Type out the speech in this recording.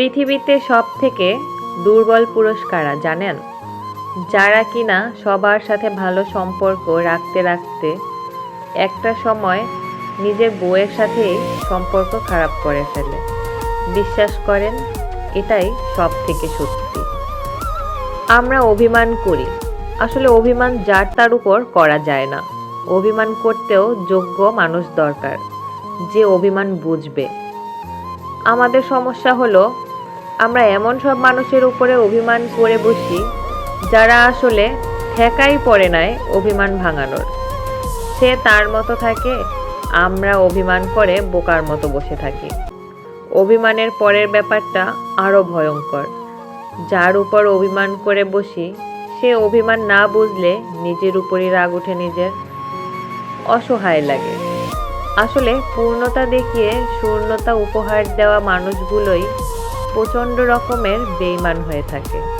পৃথিবীতে সব থেকে দুর্বল পুরস্কারা, জানেন? যারা কিনা সবার সাথে ভালো সম্পর্ক রাখতে রাখতে একটা সময় নিজের বউয়ের সাথেই সম্পর্ক খারাপ করে ফেলে। বিশ্বাস করেন, এটাই সব থেকে সত্যি। আমরা অভিমান করি। আসলে অভিমান যার তার উপর করা যায় না। অভিমান করতেও যোগ্য মানুষ দরকার, যে অভিমান বুঝবে। আমাদের সমস্যা হলো আমরা এমন সব মানুষের উপরে অভিমান করে বসি, যারা আসলে ঠেকাই পড়ে নাই অভিমান ভাঙানোর। সে তার মতো থাকে, আমরা অভিমান করে বোকার মতো বসে থাকি। অভিমানের পরের ব্যাপারটা আরও ভয়ঙ্কর। যার উপর অভিমান করে বসি, সে অভিমান না বুঝলে নিজের উপরই রাগ উঠে নিজের। অসহায় লাগে। আসলে পূর্ণতা দেখিয়ে শূন্যতা উপহার দেওয়া মানুষগুলোই প্রচণ্ড রকমের বেইমান হয়ে থাকে।